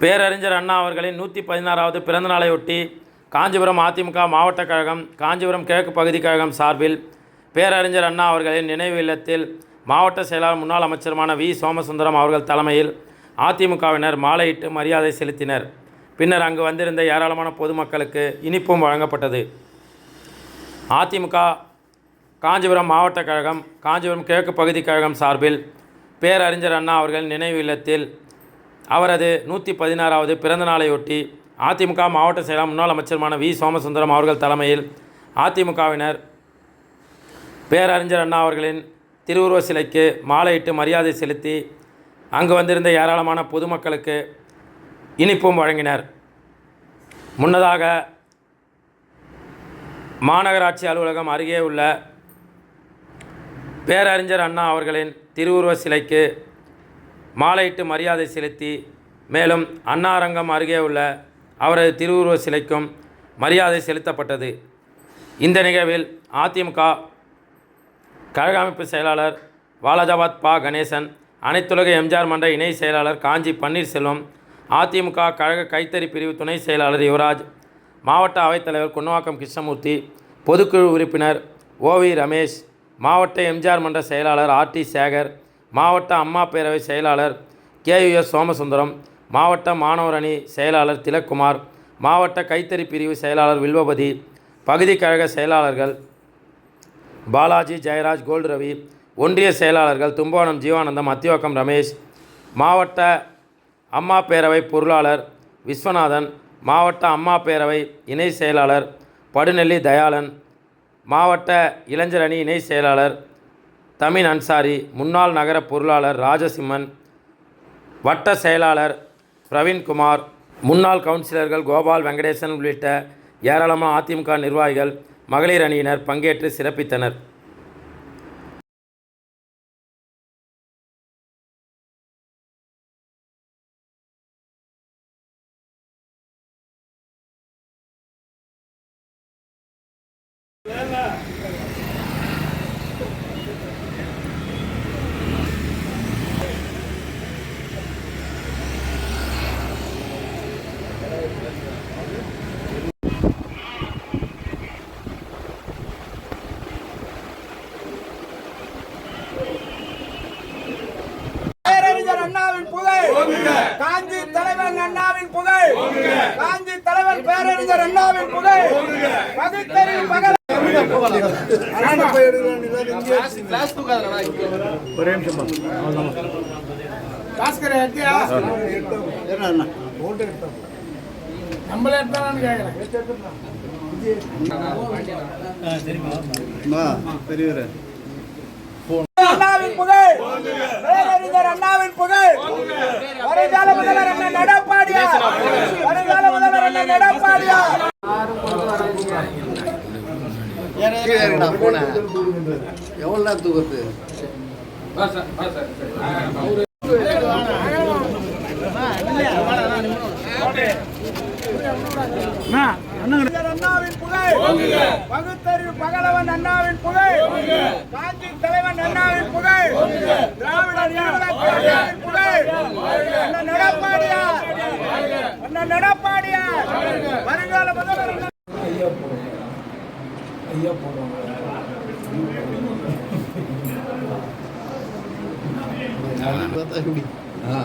பேரறிஞர் அண்ணா அவர்களின் நூற்றி பதினாறாவது பிறந்தநாளையொட்டி காஞ்சிபுரம் அதிமுக மாவட்ட கழகம் காஞ்சிபுரம் கிழக்கு பகுதி கழகம் சார்பில் பேரறிஞர் அண்ணா அவர்களின் நினைவு இல்லத்தில் மாவட்ட செயலாளர் முன்னாள் அமைச்சருமான வி. சோமசுந்தரம் அவர்கள் தலைமையில் அதிமுகவினர் மாலையிட்டு மரியாதை செலுத்தினர். பின்னர் அங்கு வந்திருந்த ஏராளமான பொதுமக்களுக்கு இனிப்பும் வழங்கப்பட்டது. அதிமுக காஞ்சிபுரம் மாவட்ட கழகம் காஞ்சிபுரம் கிழக்கு பகுதி கழகம் சார்பில் பேரறிஞர் அண்ணா அவர்கள் நினைவு இல்லத்தில் அவரது நூற்றி பதினாறாவது பிறந்த நாளையொட்டி அதிமுக மாவட்ட செயலாளர் முன்னாள் அமைச்சருமான வி. சோமசுந்தரம் அவர்கள் தலைமையில் அதிமுகவினர் பேரறிஞர் அண்ணா அவர்களின் திருவுருவ சிலைக்கு மாலையிட்டு மரியாதை செலுத்தி அங்கு வந்திருந்த ஏராளமான பொதுமக்களுக்கு இனிப்பும் வழங்கினர். முன்னதாக மாநகராட்சி அலுவலகம் அருகே உள்ள பேரறிஞர் அண்ணா அவர்களின் திருவுருவ சிலைக்கு மாலையிட்டு மரியாதை செலுத்தி மேலும் அன்னாரங்கம் அருகே உள்ள அவரது திருவுருவ சிலைக்கும் மரியாதை செலுத்தப்பட்டது. இந்த நிகழ்வில் அதிமுக கழக அமைப்பு செயலாளர் வாலாஜாபாத் பா. கணேசன் அனைத்துலக எம்ஜிஆர் மன்ற இணை செயலாளர் காஞ்சி பன்னீர்செல்வம் அதிமுக கழக கைத்தறி பிரிவு துணை செயலாளர் யுவராஜ் மாவட்ட அவைத்தலைவர் குன்னவாக்கம் கிருஷ்ணமூர்த்தி பொதுக்குழு உறுப்பினர் ஓவி ரமேஷ் மாவட்ட எம்ஜிஆர் மன்ற செயலாளர் ஆர்டி சேகர் மாவட்ட அம்மா பேரவை செயலாளர் கேயுஎஸ் சோமசுந்தரம் மாவட்ட மாணவர் அணி செயலாளர் திலக்குமார் மாவட்ட கைத்தறி பிரிவு செயலாளர் வில்வபதி பகுதி கழக செயலாளர்கள் பாலாஜி ஜெயராஜ் கோல்டு ரவி ஒன்றிய செயலாளர்கள் தும்போனம் ஜீவானந்தம் அத்தியோக்கம் ரமேஷ் மாவட்ட அம்மா பேரவை பொருளாளர் விஸ்வநாதன் மாவட்ட அம்மா பேரவை இணை செயலாளர் படுநெல்லி தயாளன் மாவட்ட இளைஞர் அணி இணை செயலாளர் தமின் அன்சாரி முன்னாள் நகர பொருளாளர் ராஜசிம்மன் வட்ட செயலாளர் பிரவீன்குமார் முன்னாள் கவுன்சிலர்கள் கோபால் வெங்கடேசன் உள்ளிட்ட ஏராளமான அதிமுக நிர்வாகிகள் மகளிர் அணியினர் பங்கேற்று சிறப்பித்தனர் Yeah. அண்ணாவின் புகழ். காஞ்சி தலைவன் அண்ணாவின் புகழ். காஞ்சி தலைவன் பேரறிஞர் அண்ணாவின் புகழ். பகுத்தறிவு பகல். பாஸ்கர் எடுத்தியா நம்மள எடுத்தானு பெரியவர் அண்ணாவின் புகழ் பேரறிஞர் அண்ணாவின் புகழ் வருங்கால முதல்வர் அண்ணன் எடப்பாடியார் வருங்கால முதல்வர் எவ்வளோ தூக்கத்து பேரறிஞர் அண்ணாவின் புகழ் பகுத்தறிவு பகலவன் அண்ணாவின் புகழ் காஞ்சி தலைவன் அண்ணாவின் புகழ் திராவிடர் முன்னேற்றக் கழகத்தின் புகழ் அண்ணன் நடப்பாடியார் அண்ணன் நடப்பாடியார் வருங்கால முதல்வர் அண்ணன் பார்த்தா எப்படி ஆ